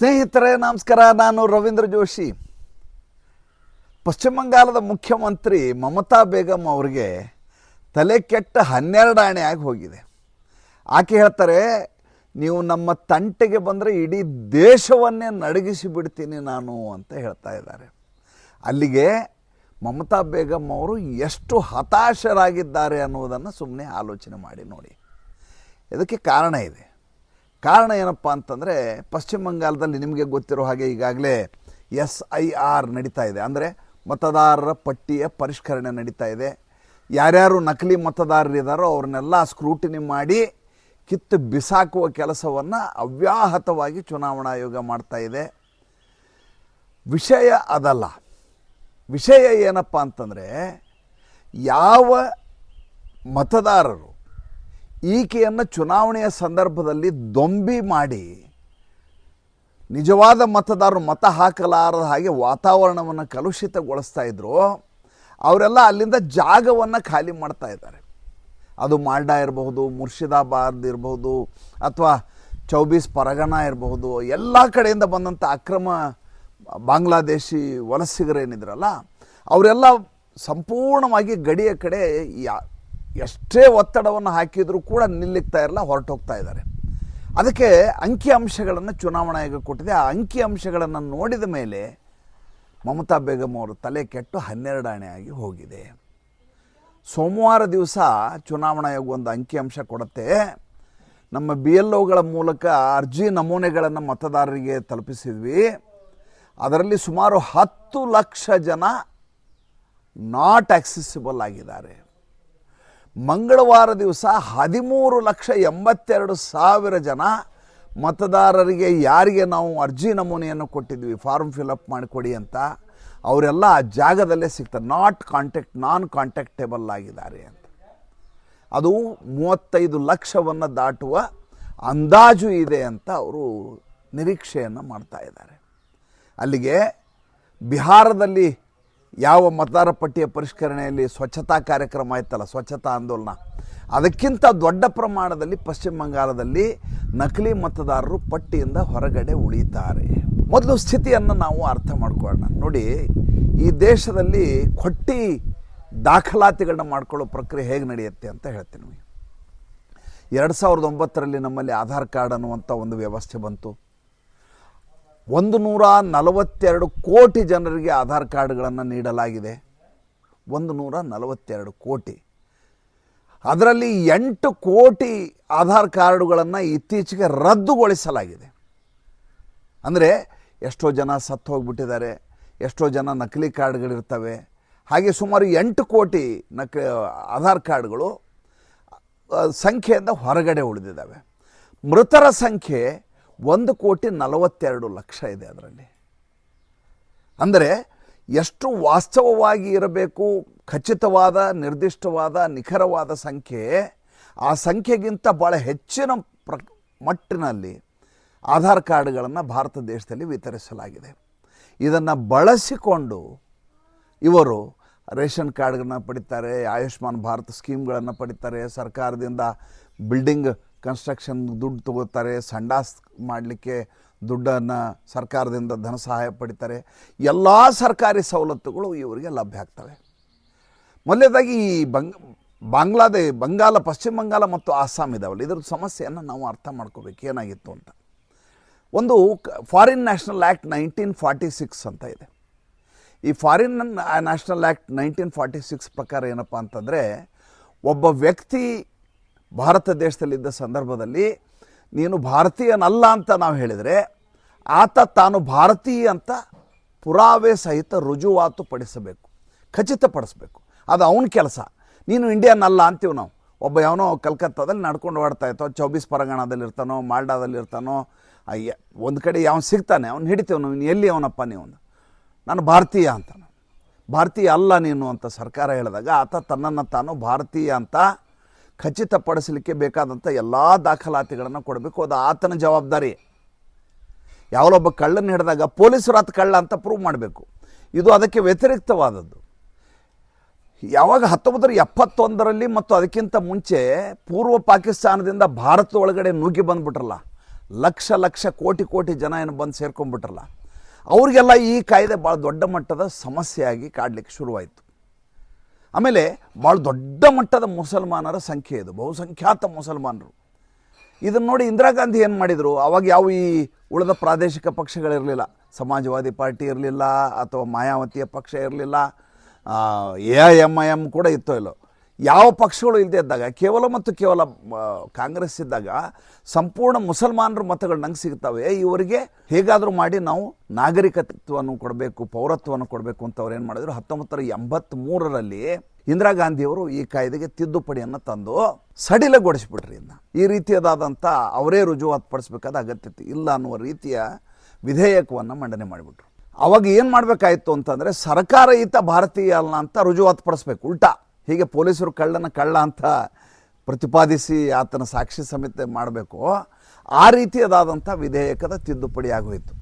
ಸ್ನೇಹಿತರೆ, ನಮಸ್ಕಾರ. ನಾನು ರವೀಂದ್ರ ಜೋಶಿ. ಪಶ್ಚಿಮ ಬಂಗಾಲದ ಮುಖ್ಯಮಂತ್ರಿ ಮಮತಾ ಬೇಗಂ ಅವರಿಗೆ ತಲೆ ಕೆಟ್ಟ ಹನ್ನೆರಡು ಆಣೆ ಆಗಿ ಹೋಗಿದೆ. ಆಕೆ ಹೇಳ್ತಾರೆ, ನೀವು ನಮ್ಮ ತಂಟೆಗೆ ಬಂದರೆ ಇಡೀ ದೇಶವನ್ನೇ ನಡಗಿಸಿ ಬಿಡ್ತೀನಿ ನಾನು ಅಂತ ಹೇಳ್ತಾ ಇದ್ದಾರೆ. ಅಲ್ಲಿಗೆ ಮಮತಾ ಬೇಗಂ ಅವರು ಎಷ್ಟು ಹತಾಶರಾಗಿದ್ದಾರೆ ಅನ್ನುವುದನ್ನು ಸುಮ್ಮನೆ ಆಲೋಚನೆ ಮಾಡಿ ನೋಡಿ. ಇದಕ್ಕೆ ಕಾರಣ ಇದೆ. ಕಾರಣ ಏನಪ್ಪ ಅಂತಂದರೆ ಪಶ್ಚಿಮ ಬಂಗಾಲದಲ್ಲಿ ನಿಮಗೆ ಗೊತ್ತಿರೋ ಹಾಗೆ ಈಗಾಗಲೇ ಎಸ್ ಐ ಆರ್ ನಡೀತಾ ಇದೆ. ಅಂದರೆ ಮತದಾರರ ಪಟ್ಟಿಯ ಪರಿಷ್ಕರಣೆ ನಡೀತಾ ಇದೆ. ಯಾರ್ಯಾರು ನಕಲಿ ಮತದಾರರಿದ್ದಾರೋ ಅವ್ರನ್ನೆಲ್ಲ ಸ್ಕ್ರೂಟಿನಿ ಮಾಡಿ ಕಿತ್ತು ಬಿಸಾಕುವ ಕೆಲಸವನ್ನು ಅವ್ಯಾಹತವಾಗಿ ಚುನಾವಣಾ ಆಯೋಗ ಮಾಡ್ತಾ ಇದೆ. ವಿಷಯ ಅದಲ್ಲ. ವಿಷಯ ಏನಪ್ಪ ಅಂತಂದರೆ ಯಾವ ಮತದಾರರು ಈಕೆಯನ್ನು ಚುನಾವಣೆಯ ಸಂದರ್ಭದಲ್ಲಿ ದೊಂಬಿ ಮಾಡಿ ನಿಜವಾದ ಮತದಾರರು ಮತ ಹಾಕಲಾರದ ಹಾಗೆ ವಾತಾವರಣವನ್ನು ಕಲುಷಿತಗೊಳಿಸ್ತಾ ಇದ್ದರು ಅವರೆಲ್ಲ ಅಲ್ಲಿಂದ ಜಾಗವನ್ನು ಖಾಲಿ ಮಾಡ್ತಾ ಇದ್ದಾರೆ. ಅದು ಮಾಲ್ಡಾ ಇರಬಹುದು, ಮುರ್ಷಿದಾಬಾದ್ ಇರಬಹುದು, ಅಥವಾ ಚೌಬೀಸ್ ಪರಗಣ ಇರಬಹುದು, ಎಲ್ಲ ಕಡೆಯಿಂದ ಬಂದಂಥ ಅಕ್ರಮ ಬಾಂಗ್ಲಾದೇಶಿ ವಲಸಿಗರೇನಿದ್ರಲ್ಲ, ಅವರೆಲ್ಲ ಸಂಪೂರ್ಣವಾಗಿ ಗಡಿಯ ಕಡೆ ಯಾ ಎಷ್ಟೇ ಒತ್ತಡವನ್ನು ಹಾಕಿದರೂ ಕೂಡ ನಿಲ್ಲಿಕ್ತಾ ಇರಲ್ಲ, ಹೊರಟೋಗ್ತಾ ಇದ್ದಾರೆ. ಅದಕ್ಕೆ ಅಂಕಿ ಅಂಶಗಳನ್ನು ಚುನಾವಣಾ ಆಯೋಗ ಕೊಟ್ಟಿದೆ. ಆ ಅಂಕಿ ಅಂಶಗಳನ್ನು ನೋಡಿದ ಮೇಲೆ ಮಮತಾ ಬೇಗಮ್ ಅವರು ತಲೆ ಕೆಟ್ಟು ಆಗಿ ಹೋಗಿದೆ. ಸೋಮವಾರ ದಿವಸ ಚುನಾವಣಾ ಆಯೋಗ ಒಂದು ಅಂಕಿಅಂಶ ಕೊಡತ್ತೆ. ನಮ್ಮ ಬಿ ಎಲ್ ಒಗಳ ಮೂಲಕ ಅರ್ಜಿ ನಮೂನೆಗಳನ್ನು ಮತದಾರರಿಗೆ ತಲುಪಿಸಿದ್ವಿ. ಅದರಲ್ಲಿ ಸುಮಾರು ಹತ್ತು ಲಕ್ಷ ಜನ ನಾಟ್ ಆಕ್ಸೆಸಿಬಲ್ ಆಗಿದ್ದಾರೆ. ಮಂಗಳವಾರ ದಿವಸ ಹದಿಮೂರು ಲಕ್ಷ ಎಂಬತ್ತೆರಡು ಸಾವಿರ ಜನ ಮತದಾರರಿಗೆ ಯಾರಿಗೆ ನಾವು ಅರ್ಜಿ ನಮೂನೆಯನ್ನು ಕೊಟ್ಟಿದ್ವಿ ಫಾರ್ಮ್ ಫಿಲಪ್ ಮಾಡಿಕೊಡಿ ಅಂತ. ಅವರೆಲ್ಲ ಆ ಜಾಗದಲ್ಲೇ ಸಿಗ್ತಾರೆ. ನಾಟ್ ಕಾಂಟ್ಯಾಕ್ಟ್ ನಾನ್ ಕಾಂಟ್ಯಾಕ್ಟೇಬಲ್ ಆಗಿದ್ದಾರೆ ಅಂತ. ಅದು ಮೂವತ್ತೈದು ಲಕ್ಷವನ್ನು ದಾಟುವ ಅಂದಾಜು ಇದೆ ಅಂತ ಅವರು ನಿರೀಕ್ಷೆಯನ್ನು ಮಾಡ್ತಾ ಇದ್ದಾರೆ. ಅಲ್ಲಿಗೆ ಬಿಹಾರದಲ್ಲಿ ಯಾವ ಮತದಾರ ಪಟ್ಟಿಯ ಪರಿಷ್ಕರಣೆಯಲ್ಲಿ ಸ್ವಚ್ಛತಾ ಕಾರ್ಯಕ್ರಮ ಆಯ್ತಲ್ಲ, ಸ್ವಚ್ಛತಾ ಆಂದೋಲನ. ಅದಕ್ಕಿಂತ ದೊಡ್ಡ ಪ್ರಮಾಣದಲ್ಲಿ ಪಶ್ಚಿಮ ಬಂಗಾಳದಲ್ಲಿ ನಕಲಿ ಮತದಾರರು ಪಟ್ಟಿಯಿಂದ ಹೊರಗಡೆ ಉಳಿತಾರೆ. ಮೊದಲು ಸ್ಥಿತಿಯನ್ನು ನಾವು ಅರ್ಥ ಮಾಡ್ಕೊಳ್ಳೋಣ. ನೋಡಿ, ಈ ದೇಶದಲ್ಲಿ ಕೊಟ್ಟಿ ದಾಖಲಾತಿಗಳನ್ನ ಮಾಡ್ಕೊಳ್ಳೋ ಪ್ರಕ್ರಿಯೆ ಹೇಗೆ ನಡೆಯುತ್ತೆ ಅಂತ ಹೇಳ್ತೀನಿ. ಎರಡು ಸಾವಿರದ ಒಂಬತ್ತರಲ್ಲಿ ನಮ್ಮಲ್ಲಿ ಆಧಾರ್ ಕಾರ್ಡ್ ಅನ್ನುವಂಥ ಒಂದು ವ್ಯವಸ್ಥೆ ಬಂತು. ಒಂದು ನೂರ ನಲವತ್ತೆರಡು ಕೋಟಿ ಜನರಿಗೆ ಆಧಾರ್ ಕಾರ್ಡ್ಗಳನ್ನು ನೀಡಲಾಗಿದೆ. ಒಂದು ನೂರ ನಲವತ್ತೆರಡು ಕೋಟಿ. ಅದರಲ್ಲಿ ಎಂಟು ಕೋಟಿ ಆಧಾರ್ ಕಾರ್ಡುಗಳನ್ನು ಇತ್ತೀಚೆಗೆ ರದ್ದುಗೊಳಿಸಲಾಗಿದೆ. ಅಂದರೆ ಎಷ್ಟೋ ಜನ ಸತ್ತು ಹೋಗ್ಬಿಟ್ಟಿದ್ದಾರೆ, ಎಷ್ಟೋ ಜನ ನಕಲಿ ಕಾರ್ಡ್ಗಳಿರ್ತವೆ. ಹಾಗೆ ಸುಮಾರು ಎಂಟು ಕೋಟಿ ನಕ ಆಧಾರ್ ಕಾರ್ಡ್ಗಳು ಸಂಖ್ಯೆಯಿಂದ ಹೊರಗಡೆ ಉಳಿದಿದ್ದಾವೆ. ಮೃತರ ಸಂಖ್ಯೆ ಒಂದು ಕೋಟಿ ನಲವತ್ತೆರಡು ಲಕ್ಷ ಇದೆ ಅದರಲ್ಲಿ. ಅಂದರೆ ಎಷ್ಟು ವಾಸ್ತವವಾಗಿ ಇರಬೇಕು, ಖಚಿತವಾದ, ನಿರ್ದಿಷ್ಟವಾದ, ನಿಖರವಾದ ಸಂಖ್ಯೆ, ಆ ಸಂಖ್ಯೆಗಿಂತ ಭಾಳ ಹೆಚ್ಚಿನ ಪ್ರ, ಮಟ್ಟಿನಲ್ಲಿ ಆಧಾರ್ ಕಾರ್ಡ್ಗಳನ್ನು ಭಾರತ ದೇಶದಲ್ಲಿ ವಿತರಿಸಲಾಗಿದೆ. ಇದನ್ನು ಬಳಸಿಕೊಂಡು ಇವರು ರೇಷನ್ ಕಾರ್ಡ್ಗಳನ್ನ ಪಡಿತಾರೆ, ಆಯುಷ್ಮಾನ್ ಭಾರತ್ ಸ್ಕೀಮ್ಗಳನ್ನು ಪಡಿತಾರೆ, ಸರ್ಕಾರದಿಂದ ಬಿಲ್ಡಿಂಗ್ ಕನ್ಸ್ಟ್ರಕ್ಷನ್ ದುಡ್ಡು ತಗೋತಾರೆ ಸಂಡಾಸ್ ಮಾಡಲಿಕ್ಕೆ ದುಡ್ಡನ್ನು ಸರ್ಕಾರದಿಂದ ಧನ ಸಹಾಯ ಪಡಿತಾರೆ. ಎಲ್ಲ ಸರ್ಕಾರಿ ಸವಲತ್ತುಗಳು ಇವರಿಗೆ ಲಭ್ಯ ಆಗ್ತವೆ. ಮೊದಲನೇದಾಗಿ ಈ ಬಂಗ್ ಬಾಂಗ್ಲಾದೇಶ ಬಂಗಾಲ ಪಶ್ಚಿಮ ಬಂಗಾಲ ಮತ್ತು ಅಸ್ಸಾಂ ಇದಾವಲ್ಲ ಇದ್ರ ಸಮಸ್ಯೆಯನ್ನು ನಾವು ಅರ್ಥ ಮಾಡ್ಕೋಬೇಕು, ಏನಾಗಿತ್ತು ಅಂತ. ಒಂದು foreign national act nineteen forty six ಅಂತ ಇದೆ. ಈ foreign national act nineteen forty six ಪ್ರಕಾರ ಏನಪ್ಪ ಅಂತಂದರೆ, ಒಬ್ಬ ವ್ಯಕ್ತಿ ಭಾರತ ದೇಶದಲ್ಲಿದ್ದ ಸಂದರ್ಭದಲ್ಲಿ ನೀನು ಭಾರತೀಯನಲ್ಲ ಅಂತ ನಾವು ಹೇಳಿದರೆ ಆತ ತಾನು ಭಾರತೀಯ ಅಂತ ಪುರಾವೆ ಸಹಿತ ರುಜುವಾತು ಪಡಿಸಬೇಕು, ಖಚಿತಪಡಿಸ್ಬೇಕು. ಅದು ಅವನ ಕೆಲಸ. ನೀನು ಇಂಡಿಯನ್ ಅಲ್ಲ ಅಂತೀವಿ ನಾವು. ಒಬ್ಬ ಯಾವನೋ ಕಲ್ಕತ್ತಾದಲ್ಲಿ ನಡ್ಕೊಂಡು ಓಡ್ತಾ ಇರ್ತೋ ಚೌಬೀಸ್ ಪರಗಣದಲ್ಲಿ ಇರ್ತಾನೋ, ಮಾಲ್ಡಾದಲ್ಲಿ ಇರ್ತಾನೋ, ಅಯ್ಯ, ಒಂದು ಕಡೆ ಯಾವ ಸಿಗ್ತಾನೆ, ಅವ್ನು ಹಿಡಿತೇವೆ ನಾವು. ಎಲ್ಲಿ ಅವನಪ್ಪ ನೀವು ನಾನು ಭಾರತೀಯ ಅಂತ. ಭಾರತೀಯ ಅಲ್ಲ ನೀನು ಅಂತ ಸರ್ಕಾರ ಹೇಳಿದಾಗ ಆತ ತನ್ನನ್ನು ತಾನು ಭಾರತೀಯ ಅಂತ ಖಚಿತಪಡಿಸಲಿಕ್ಕೆ ಬೇಕಾದಂಥ ಎಲ್ಲ ದಾಖಲಾತಿಗಳನ್ನು ಕೊಡಬೇಕು. ಅದು ಆತನ ಜವಾಬ್ದಾರಿ. ಯಾವಲೊಬ್ಬ ಕಳ್ಳನ್ನು ಹಿಡಿದಾಗ ಪೊಲೀಸರು ಆತ ಕಳ್ಳ ಅಂತ ಪ್ರೂವ್ ಮಾಡಬೇಕು. ಇದು ಅದಕ್ಕೆ ವ್ಯತಿರಿಕ್ತವಾದದ್ದು. ಯಾವಾಗ ಹತ್ತೊಂಬತ್ತರ ಎಪ್ಪತ್ತೊಂದರಲ್ಲಿ ಮತ್ತು ಅದಕ್ಕಿಂತ ಮುಂಚೆ ಪೂರ್ವ ಪಾಕಿಸ್ತಾನದಿಂದ ಭಾರತ ಒಳಗಡೆ ನುಗ್ಗಿ ಬಂದ್ಬಿಟ್ರಲ್ಲ, ಲಕ್ಷ ಲಕ್ಷ ಕೋಟಿ ಕೋಟಿ ಜನ ಏನು ಬಂದು ಸೇರ್ಕೊಂಡ್ಬಿಟ್ರಲ್ಲ, ಅವರಿಗೆಲ್ಲ ಈ ಕಾಯ್ದೆ ಭಾಳ ದೊಡ್ಡ ಮಟ್ಟದ ಸಮಸ್ಯೆಯಾಗಿ ಕಾಡಲಿಕ್ಕೆ ಶುರುವಾಯಿತು. ಆಮೇಲೆ ಭಾಳ ದೊಡ್ಡ ಮಟ್ಟದ ಮುಸಲ್ಮಾನರ ಸಂಖ್ಯೆ ಇದು, ಬಹುಸಂಖ್ಯಾತ ಮುಸಲ್ಮಾನರು. ಇದನ್ನು ನೋಡಿ ಇಂದಿರಾ ಗಾಂಧಿ ಏನು ಮಾಡಿದರು? ಅವಾಗ ಯಾವ ಈ ಉಳಿದ ಪ್ರಾದೇಶಿಕ ಪಕ್ಷಗಳಿರಲಿಲ್ಲ ಸಮಾಜವಾದಿ ಪಾರ್ಟಿ ಇರಲಿಲ್ಲ, ಅಥವಾ ಮಾಯಾವತಿಯ ಪಕ್ಷ ಇರಲಿಲ್ಲ A I M I M ಕೂಡ ಇತ್ತೋ ಇಲ್ಲೋ. ಯಾವ ಪಕ್ಷಗಳು ಇಲ್ಲದೆ ಇದ್ದಾಗ, ಕೇವಲ ಮತ್ತು ಕೇವಲ ಕಾಂಗ್ರೆಸ್ ಇದ್ದಾಗ ಸಂಪೂರ್ಣ ಮುಸಲ್ಮಾನರ ಮತಗಳು ನಂಗೆ ಸಿಗ್ತವೆ. ಇವರಿಗೆ ಹೇಗಾದರೂ ಮಾಡಿ ನಾವು ನಾಗರಿಕತ್ವವನ್ನು ಕೊಡಬೇಕು, ಪೌರತ್ವವನ್ನು ಕೊಡಬೇಕು ಅಂತ ಅವ್ರು ಏನು ಮಾಡಿದ್ರು? ಹತ್ತೊಂಬತ್ತರ ಎಂಬತ್ತ್ಮೂರರಲ್ಲಿ ಇಂದಿರಾ ಗಾಂಧಿಯವರು ಈ ಕಾಯ್ದೆಗೆ ತಿದ್ದುಪಡಿಯನ್ನು ತಂದು ಸಡಿಲಗೊಳಿಸ್ಬಿಟ್ರಿ ಇನ್ನು ಈ ರೀತಿಯದಾದಂಥ ಅವರೇ ರುಜುವಾತು ಪಡಿಸ್ಬೇಕಾದ ಅಗತ್ಯತೆ ಇಲ್ಲ ಅನ್ನುವ ರೀತಿಯ ವಿಧೇಯಕವನ್ನು ಮಂಡನೆ ಮಾಡಿಬಿಟ್ರು. ಅವಾಗ ಏನು ಮಾಡಬೇಕಾಯಿತು ಅಂತಂದರೆ ಸರ್ಕಾರ ಈತ ಭಾರತೀಯ ಅಲ್ಲ ಅಂತ ರುಜುವಾತು ಪಡಿಸ್ಬೇಕು, ಉಲ್ಟಾ. ಹೀಗೆ ಪೊಲೀಸರು ಕಳ್ಳನ ಕಳ್ಳ ಅಂತ ಪ್ರತಿಪಾದಿಸಿ ಆತನ ಸಾಕ್ಷಿ ಸಮಿತಿ ಮಾಡಬೇಕು, ಆ ರೀತಿಯದಾದಂಥ ವಿಧೇಯಕದ ತಿದ್ದುಪಡಿ ಆಗೋಯಿತು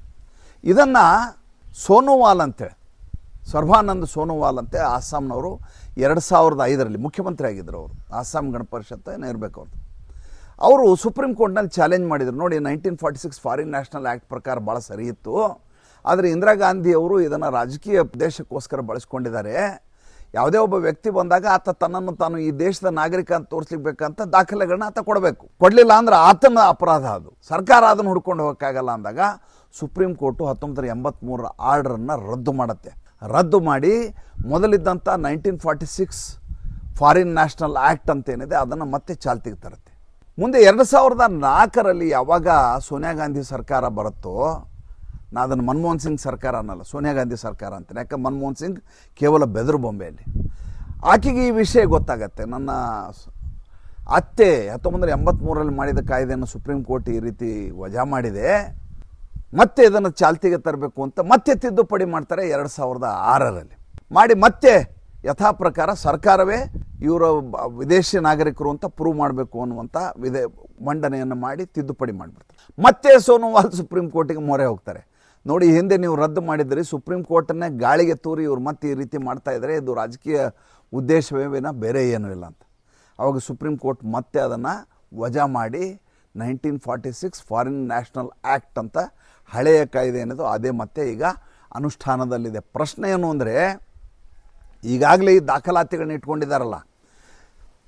ಇದನ್ನು ಸೋನೋವಾಲ್ ಅಂತೇಳಿ ಸರ್ವಾನಂದ್ ಸೋನೋವಾಲ್ ಅಂತೆ ಅಸ್ಸಾಂನವರು ಎರಡು ಸಾವಿರದ ಐದರಲ್ಲಿ ಮುಖ್ಯಮಂತ್ರಿ ಆಗಿದ್ದರು ಅವರು ಅಸ್ಸಾಂ ಗಣ ಪರಿಷತ್ ಏನೋ ಇರಬೇಕು ಅವ್ರದ್ದು. ಅವರು ಸುಪ್ರೀಂ ಕೋರ್ಟ್ನಲ್ಲಿ ಚಾಲೆಂಜ್ ಮಾಡಿದರು. ನೋಡಿ, nineteen forty six foreign national act ಪ್ರಕಾರ ಭಾಳ ಸರಿ ಇತ್ತು. ಆದರೆ ಇಂದಿರಾ ಗಾಂಧಿ ಅವರು ಇದನ್ನು ರಾಜಕೀಯ ಉದ್ದೇಶಕ್ಕೋಸ್ಕರ ಬಳಸ್ಕೊಂಡಿದ್ದಾರೆ. ಯಾವುದೇ ಒಬ್ಬ ವ್ಯಕ್ತಿ ಬಂದಾಗ ಆತ ತನ್ನನ್ನು ತಾನು ಈ ದೇಶದ ನಾಗರಿಕ ಅಂತ ತೋರಿಸ್ಲಿಕ್ಬೇಕಂತ ದಾಖಲೆಗಳನ್ನ ಆತ ಕೊಡಬೇಕು. ಕೊಡಲಿಲ್ಲ ಅಂದ್ರೆ ಆತನ ಅಪರಾಧ ಅದು. ಸರ್ಕಾರ ಅದನ್ನು ಹುಡ್ಕೊಂಡು ಹೋಗೋಕ್ಕಾಗಲ್ಲ ಅಂದಾಗ ಸುಪ್ರೀಂ ಕೋರ್ಟು ಹತ್ತೊಂಬತ್ತರ ಎಂಬತ್ತ್ಮೂರರ ಆರ್ಡ್ರನ್ನು ರದ್ದು ಮಾಡುತ್ತೆ. ರದ್ದು ಮಾಡಿ ಮೊದಲಿದ್ದಂಥ nineteen forty six foreign national act ಅಂತ ಏನಿದೆ ಅದನ್ನು ಮತ್ತೆ ಚಾಲ್ತಿಗೆ ತರುತ್ತೆ. ಮುಂದೆ ಎರಡು ಸಾವಿರದ ನಾಲ್ಕರಲ್ಲಿ ಯಾವಾಗ ಸೋನಿಯಾ ಗಾಂಧಿ ಸರ್ಕಾರ ಬರುತ್ತೋ ನಾ ಅದನ್ನು ಮನಮೋಹನ್ ಸಿಂಗ್ ಸರ್ಕಾರ ಅನ್ನಲ್ಲ, ಸೋನಿಯಾ ಗಾಂಧಿ ಸರ್ಕಾರ ಅಂತೀನಿ. ಯಾಕೆ ಮನಮೋಹನ್ ಸಿಂಗ್ ಕೇವಲ ಬೆದರು ಬೊಂಬೆಯಲ್ಲಿ. ಆಕೆಗೆ ಈ ವಿಷಯ ಗೊತ್ತಾಗತ್ತೆ. ನನ್ನ ಅತ್ತೆ ಹತ್ತೊಂಬತ್ತು ಎಂಬತ್ತ್ಮೂರರಲ್ಲಿ ಮಾಡಿದ ಕಾಯ್ದೆಯನ್ನು ಸುಪ್ರೀಂ ಕೋರ್ಟ್ ಈ ರೀತಿ ವಜಾ ಮಾಡಿದೆ. ಮತ್ತೆ ಇದನ್ನು ಚಾಲ್ತಿಗೆ ತರಬೇಕು ಅಂತ ಮತ್ತೆ ತಿದ್ದುಪಡಿ ಮಾಡ್ತಾರೆ ಎರಡು ಸಾವಿರದ ಆರರಲ್ಲಿ. ಮಾಡಿ ಮತ್ತೆ ಯಥಾ ಪ್ರಕಾರ ಸರ್ಕಾರವೇ ಇವರ ವಿದೇಶಿ ನಾಗರಿಕರು ಅಂತ ಪ್ರೂವ್ ಮಾಡಬೇಕು ಅನ್ನುವಂಥ ವಿದೇ ಮಂಡನೆಯನ್ನು ಮಾಡಿ ತಿದ್ದುಪಡಿ ಮಾಡಿಬಿಡ್ತಾರೆ. ಮತ್ತೆ ಸೋನೋವಾಲ್ ಸುಪ್ರೀಂ ಕೋರ್ಟಿಗೆ ಮೊರೆ ಹೋಗ್ತಾರೆ. ನೋಡಿ ಹಿಂದೆ ನೀವು ರದ್ದು ಮಾಡಿದ್ರಿ. ಸುಪ್ರೀಂ ಕೋರ್ಟನ್ನೇ ಗಾಳಿಗೆ ತೂರಿ ಇವ್ರು ಮತ್ತೆ ಈ ರೀತಿ ಮಾಡ್ತಾ ಇದ್ದಾರೆ ಇದು ರಾಜಕೀಯ ಉದ್ದೇಶವೇ ವಿನ ಬೇರೆ ಏನೂ ಇಲ್ಲ ಅಂತ. ಅವಾಗ ಸುಪ್ರೀಂ ಕೋರ್ಟ್ ಮತ್ತೆ ಅದನ್ನು ವಜಾ ಮಾಡಿ nineteen forty six foreign national act ಅಂತ ಹಳೆಯ ಕಾಯ್ದೆ ಏನಿದೆ ಅದೇ ಮತ್ತೆ ಈಗ ಅನುಷ್ಠಾನದಲ್ಲಿದೆ. ಪ್ರಶ್ನೆ ಏನು ಅಂದರೆ, ಈಗಾಗಲೇ ಈ ದಾಖಲಾತಿಗಳನ್ನ ಇಟ್ಕೊಂಡಿದ್ದಾರಲ್ಲ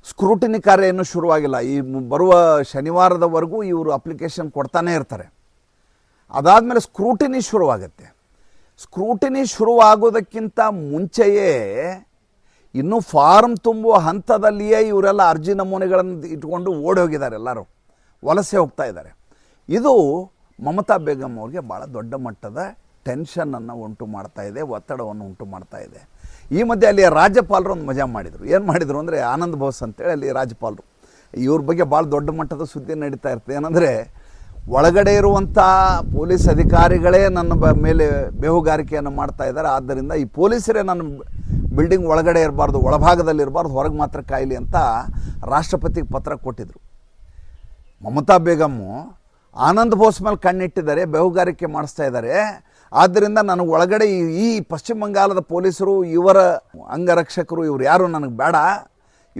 ಸ್ಕ್ರೂಟಿನಿ ಕಾರ್ಯ ಇನ್ನೂ ಶುರುವಾಗಿಲ್ಲ. ಈ ಬರುವ ಶನಿವಾರದವರೆಗೂ ಇವರು ಅಪ್ಲಿಕೇಶನ್ ಕೊಡ್ತಾನೇ ಇರ್ತಾರೆ. ಅದಾದಮೇಲೆ ಸ್ಕ್ರೂಟಿನಿ ಶುರುವಾಗುತ್ತೆ. ಸ್ಕ್ರೂಟಿನಿ ಶುರುವಾಗೋದಕ್ಕಿಂತ ಮುಂಚೆಯೇ ಇನ್ನೂ ಫಾರ್ಮ್ ತುಂಬುವ ಹಂತದಲ್ಲಿಯೇ ಇವರೆಲ್ಲ ಅರ್ಜಿ ನಮೂನೆಗಳನ್ನು ಇಟ್ಕೊಂಡು ಓಡಿ ಹೋಗಿದ್ದಾರೆ ಎಲ್ಲರೂ. ವಲಸೆ ಹೋಗ್ತಾ ಇದ್ದಾರೆ. ಇದು ಮಮತಾ ಬೇಗಂ ಅವ್ರಿಗೆ ಭಾಳ ದೊಡ್ಡ ಮಟ್ಟದ ಟೆನ್ಷನನ್ನು ಉಂಟು ಮಾಡ್ತಾ ಇದೆ, ಒತ್ತಡವನ್ನು ಉಂಟು ಮಾಡ್ತಾ ಇದೆ. ಈ ಮಧ್ಯೆ ಅಲ್ಲಿ ರಾಜ್ಯಪಾಲರು ಒಂದು ಮಜಾ ಮಾಡಿದರು. ಏನು ಮಾಡಿದರು ಅಂದರೆ ಆನಂದ್ ಬೋಸ್ ಅಂತೇಳಿ ಅಲ್ಲಿ ರಾಜ್ಯಪಾಲರು. ಇವ್ರ ಬಗ್ಗೆ ಭಾಳ ದೊಡ್ಡ ಮಟ್ಟದ ಸುದ್ದಿ ನಡೀತಾ ಇರ್ತದೆ ಏನಂದರೆ ಒಳಗಡೆ ಇರುವಂಥ ಪೊಲೀಸ್ ಅಧಿಕಾರಿಗಳೇ ನನ್ನ ಬ ಮೇಲೆ ಬೇಹುಗಾರಿಕೆಯನ್ನು ಮಾಡ್ತಾ ಇದ್ದಾರೆ. ಆದ್ದರಿಂದ ಈ ಪೊಲೀಸರೇ ನನ್ನ ಬಿಲ್ಡಿಂಗ್ ಒಳಗಡೆ ಇರಬಾರ್ದು, ಒಳಭಾಗದಲ್ಲಿ ಇರಬಾರ್ದು, ಹೊರಗೆ ಮಾತ್ರ ಕಾಯಿಲೆ ಅಂತ ರಾಷ್ಟ್ರಪತಿಗೆ ಪತ್ರ ಕೊಟ್ಟಿದ್ದರು ಮಮತಾ ಬೇಗಮ್ಮು ಆನಂದ್ ಬೋಸ್ ಮೇಲೆ ಕಣ್ಣಿಟ್ಟಿದ್ದಾರೆ, ಬೇಹುಗಾರಿಕೆ ಮಾಡಿಸ್ತಾ ಇದ್ದಾರೆ. ಆದ್ದರಿಂದ ನನಗೆ ಒಳಗಡೆ ಈ- ಈ ಪಶ್ಚಿಮ ಬಂಗಾಲದ ಪೊಲೀಸರು, ಇವರ ಅಂಗರಕ್ಷಕರು, ಇವರು ಯಾರು ನನಗೆ ಬೇಡ.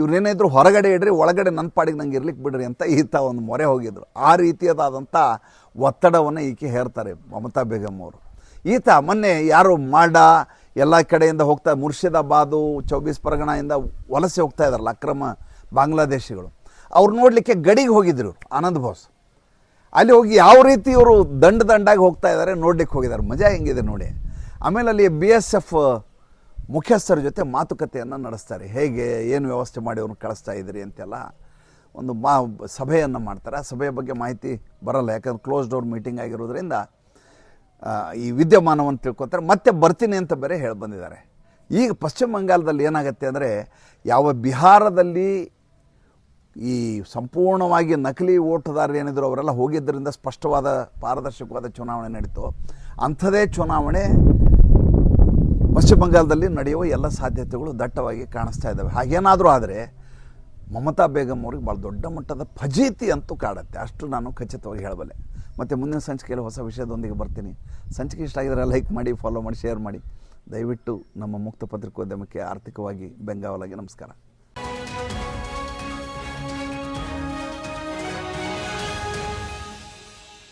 ಇವ್ರೇನಿದ್ರು ಹೊರಗಡೆ ಇಡ್ರಿ, ಒಳಗಡೆ ನನ್ನ ಪಾಡಿಗೆ ನಂಗೆ ಇರ್ಲಿಕ್ಕೆ ಬಿಡ್ರಿ ಅಂತ ಈತ ಒಂದು ಮೊರೆ ಹೋಗಿದ್ರು. ಆ ರೀತಿಯದಾದಂಥ ಒತ್ತಡವನ್ನು ಈಕೆ ಹೇರ್ತಾರೆ ಮಮತಾ ಬೇಗಮ್ ಅವರು. ಈತ ಮೊನ್ನೆ ಯಾರು ಮಾಡ ಎಲ್ಲ ಕಡೆಯಿಂದ ಹೋಗ್ತಾ ಮುರ್ಷಿದಾಬಾದು ಚೌಬೀಸ್ ಪರಗಣೆಯಿಂದ ವಲಸೆ ಹೋಗ್ತಾ ಇದ್ದಾರಲ್ಲ ಅಕ್ರಮ ಬಾಂಗ್ಲಾದೇಶಿಗಳು. ಅವ್ರು ನೋಡಲಿಕ್ಕೆ ಗಡಿಗೆ ಹೋಗಿದ್ರು ಆನಂದ್ ಬೋಸ್. ಅಲ್ಲಿ ಹೋಗಿ ಯಾವ ರೀತಿ ಇವರು ದಂಡ ದಂಡಾಗಿ ಹೋಗ್ತಾ ಇದ್ದಾರೆ ನೋಡ್ಲಿಕ್ಕೆ ಹೋಗಿದ್ದಾರೆ ಮಜಾ ಹೆಂಗಿದೆ ನೋಡಿ. ಆಮೇಲೆ ಅಲ್ಲಿ ಬಿ ಎಸ್ ಎಫ್ ಮುಖ್ಯಸ್ಥರ ಜೊತೆ ಮಾತುಕತೆಯನ್ನು ನಡೆಸ್ತಾರೆ. ಹೇಗೆ, ಏನು ವ್ಯವಸ್ಥೆ ಮಾಡಿ ಅವ್ರನ್ನ ಕಳಿಸ್ತಾ ಇದ್ದೀರಿ ಅಂತೆಲ್ಲ ಒಂದು ಮಾ, ಸಭೆಯನ್ನು ಮಾಡ್ತಾರೆ. ಆ ಸಭೆಯ ಬಗ್ಗೆ ಮಾಹಿತಿ ಬರಲ್ಲ. ಯಾಕಂದ್ರೆ ಕ್ಲೋಸ್ ಡೋರ್ ಮೀಟಿಂಗ್ ಆಗಿರೋದ್ರಿಂದ ಈ ವಿದ್ಯಮಾನವನ್ನು ತಿಳ್ಕೊತಾರೆ. ಮತ್ತೆ ಬರ್ತೀನಿ ಅಂತ ಬೇರೆ ಹೇಳಿ ಬಂದಿದ್ದಾರೆ. ಈಗ ಪಶ್ಚಿಮ ಬಂಗಾಲದಲ್ಲಿ ಏನಾಗುತ್ತೆ ಅಂದರೆ, ಯಾವ ಬಿಹಾರದಲ್ಲಿ ಈ ಸಂಪೂರ್ಣವಾಗಿ ನಕಲಿ ಓಟುದಾರರು ಏನಿದ್ರು ಅವರೆಲ್ಲ ಹೋಗಿದ್ದರಿಂದ ಸ್ಪಷ್ಟವಾದ ಪಾರದರ್ಶಕವಾದ ಚುನಾವಣೆ ನಡೀತು. ಅಂಥದೇ ಚುನಾವಣೆ ಪಶ್ಚಿಮ ಬಂಗಾಳದಲ್ಲಿ ನಡೆಯುವ ಎಲ್ಲ ಸಾಧ್ಯತೆಗಳು ದಟ್ಟವಾಗಿ ಕಾಣಿಸ್ತಾ ಇದ್ದಾವೆ. ಹಾಗೇನಾದರೂ ಆದರೆ ಮಮತಾ ಬೇಗಂ ಅವ್ರಿಗೆ ಭಾಳ ದೊಡ್ಡ ಮಟ್ಟದ ಫಜೀತಿ ಅಂತೂ ಕಾಡುತ್ತೆ. ಅಷ್ಟು ನಾನು ಖಚಿತವಾಗಿ ಹೇಳಬಲ್ಲೆ. ಮತ್ತು ಮುಂದಿನ ಸಂಚಿಕೆಯಲ್ಲಿ ಹೊಸ ವಿಷಯದೊಂದಿಗೆ ಬರ್ತೀನಿ. ಸಂಚಿಕೆ ಇಷ್ಟ ಆಗಿದ್ರೆ ಲೈಕ್ ಮಾಡಿ ಫಾಲೋ ಮಾಡಿ ಶೇರ್ ಮಾಡಿ. ದಯವಿಟ್ಟು ನಮ್ಮ ಮುಕ್ತ ಪತ್ರಿಕೋದ್ಯಮಕ್ಕೆ ಆರ್ಥಿಕವಾಗಿ ಬೆಂಗಾವಲಾಗಿ ನಮಸ್ಕಾರ.